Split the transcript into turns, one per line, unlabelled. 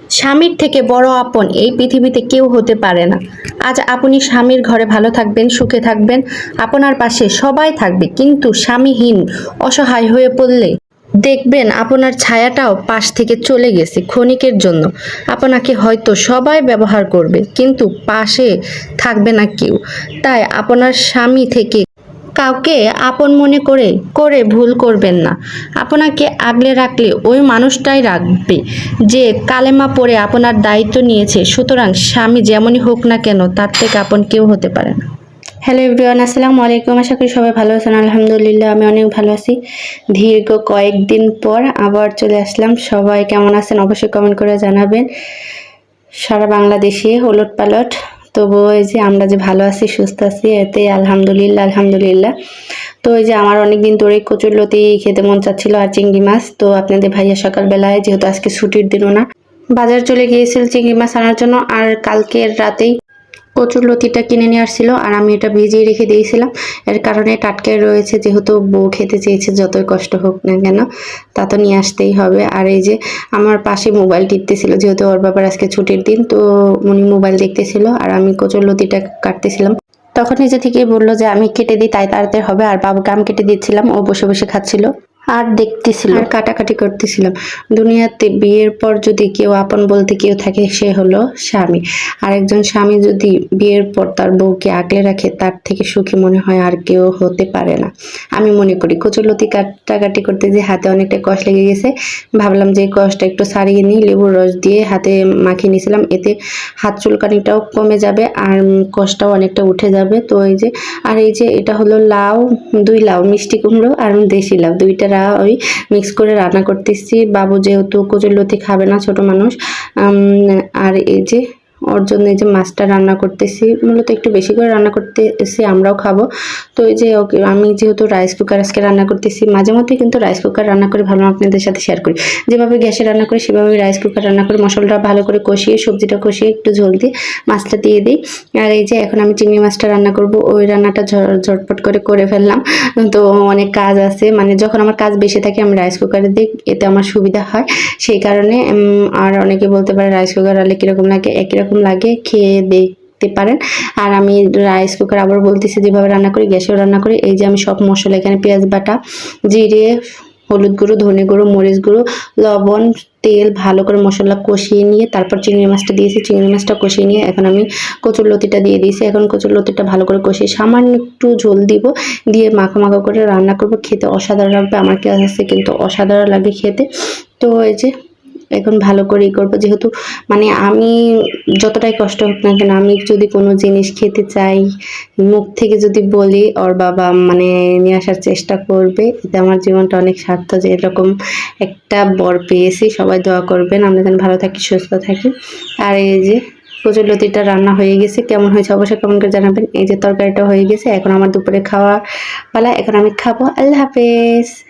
স্বামীর থেকে বড় আপন এই পৃথিবীতে কেউ হতে পারে না। আজ আপনি স্বামীর ঘরে ভালো থাকবেন, সুখে থাকবেন, আপনার পাশে সবাই থাকবে, কিন্তু স্বামীহীন, অসহায় হয়ে পড়লে দেখবেন আপনার ছায়াটাও পাশ থেকে চলে গেছে ক্ষণিকের জন্য। আপনাকে হয়তো সবাই ব্যবহার করবে, কিন্তু পাশে থাকবে না কেউ। তাই আপনার স্বামী থেকে কাউকে আপন মনে করে করে ভুল করবেন না। আপনাকে আগলে রাখলে ওই মানুষটাই রাখবে যে কালেমা পড়ে আপনার দায়িত্ব নিয়েছে। সুতরাং স্বামী যেমনই হোক না কেন, তার থেকে আপন কেউ হতে পারে না। হ্যালো এভরিওয়ান, আসসালামু আলাইকুম। আশা করি সবাই ভালো আছেন। আলহামদুলিল্লাহ, আমি অনেক ভালো আছি। দীর্ঘ কয়েকদিন পর আবার চলে আসলাম। সবাই কেমন আছেন অবশ্যই কমেন্ট করে জানাবেন। সারা বাংলাদেশে ওলট পালট তবুও ওই যে আমরা যে ভালো আছি, সুস্থ আছি এতে আলহামদুলিল্লাহ আলহামদুলিল্লাহ। তো ওই যে আমার অনেক দিন ধরে কচুর লতি খেতে মন চাচ্ছিল আর চিংড়ি মাছ। তো আপনাদের ভাইয়া সকালবেলায়, যেহেতু আজকে ছুটির দিনও না, বাজার চলে গিয়েছিল চিংড়ি মাছ আনার জন্য। আর কালকের রাতেই কচুর লতিটা কিনে নিয়ে আসছিল আর আমি এটা ভিজিয়ে রেখে দিয়েছিলাম। এর কারণে টাটকাই রয়েছে, যেহেতু বউ খেতে চেয়েছে, যতই কষ্ট হোক না কেন, তা তো নিয়ে আসতেই হবে। আর এই যে আমার পাশে মোবাইল টিপতেছিল, যেহেতু ওর বাবার আজকে ছুটির দিন, তো উনি মোবাইল দেখতেছিল আর আমি কচুর লতিটা কাটতেছিলাম। তখন নিজে থেকেই বলল যে, আমি কেটে দিই, তাই তাড়াতাড়ি হবে। আর বাবুকে আমি কেটে দিচ্ছিলাম, ও বসে বসে খাচ্ছিল। আর দেখতেছিল। আর কাটাকাটি করতেছিলাম দুনিয়াতে বিয়ের পর যদি কেউ আপন বলতে কেউ থাকে, সে হলো স্বামী। আর একজন স্বামী যদি বিয়ের পর তার বউকে আগলে রাখে, তার থেকে সুখী মনে হয় আর কেউ হতে পারে না। আমি মনে করি কচুলতি কাটাকাটি করতে যে হাতে অনেকটা কষ্ট লেগে গেছে, ভাবলাম যে এই কষ্টটা একটু সারিয়ে নিই, লেবুর রস দিয়ে হাতে মাখিয়ে নিয়েছিলাম, এতে হাত চুলকানিটাও কমে যাবে আর কষ্টটাও অনেকটা উঠে যাবে। তো এই যে, আর এই যে, এটা হলো লাউ, দুই লাউ, মিষ্টি কুমড়ো আর দেশি লাউ দুইটা রা ওই মিক্স করে রান্না করতেছি। বাবু যেহেতু কচুর লতি খাবে না, ছোট মানুষ। আর এই যে ওর জন্য এই যে মাছটা রান্না করতেছি, মূলত একটু বেশি করে রান্না করতেছি, আমরাও খাব। তো এই যে ওকে, আমি যেহেতু রাইস কুকার আজকে রান্না করতেছি, মাঝে মধ্যে কিন্তু রাইস কুকার রান্না করে ভালো আপনাদের সাথে শেয়ার করি। যেভাবে গ্যাসে রান্না করি, সেভাবে রাইস কুকার রান্না করে মশলাটা ভালো করে কষিয়ে, সবজিটা কষিয়ে একটু ঝোল দিয়ে মাছটা দিয়ে দিই। আর এই যে এখন আমি চিংড়ি মাছটা রান্না করব, ওই রান্নাটা ঝটপট করে করে ফেললাম। তো অনেক কাজ আছে মানে যখন আমার কাজ বেশি থাকে, আমি রাইস কুকারে দিই, এতে আমার সুবিধা হয়। সেই কারণে আর অনেকে বলতে পারে রাইস কুকার আলে কীরকম লাগে? একই রকম লাগে, খেয়ে দেখতে পারেন। আর আমি রাইস কুকার আবার বলতেছি, যেভাবে রান্না করি, গ্যাসেও রান্না করি, এই যে আমি সব মশলা, এখানে পেঁয়াজ বাটা, জিরে, হলুদ গুঁড়ো, ধনে গুঁড়ো, মরিচ গুঁড়ো, লবণ, তেল, ভালো করে মশলা কষিয়ে নিয়ে, তারপর চিংড়ি মাছটা দিয়েছি। চিংড়ি মাছটা কষিয়ে নিয়ে এখন আমি কচুর লতিটা দিয়ে দিয়েছি। এখন কচুর লতিটা ভালো করে কষিয়ে সামান্য একটু ঝোল দিব। দিয়ে মাখো মাখো করে রান্না করব। খেতে অসাধারণ লাগবে। আমার কাছে কিন্তু অসাধারণ লাগে খেতে। তো এই যে এখন ভালো করেই করব। যেহেতু মানে আমি যতটাই কষ্ট হোক না কেন, আমি যদি কোনো জিনিস খেতে চাই, মুখ থেকে যদি বলি, ওর বাবা মানে নিয়ে আসার চেষ্টা করবে। এতে আমার জীবনটা অনেক স্বার্থ যে এরকম একটা বর পেয়েছি। সবাই দোয়া করবেন। আমরা যেন ভালো থাকি, সুস্থ থাকি। আর এই যে কচুর লতিটা রান্না হয়ে গেছে। কেমন হয়েছে অবশ্যই কেমন করে জানাবেন। এই যে তরকারিটা হয়ে গেছে। এখন আমার দুপুরে খাওয়া পালা। এখন আমি খাব। আল্লাহ হাফেজ।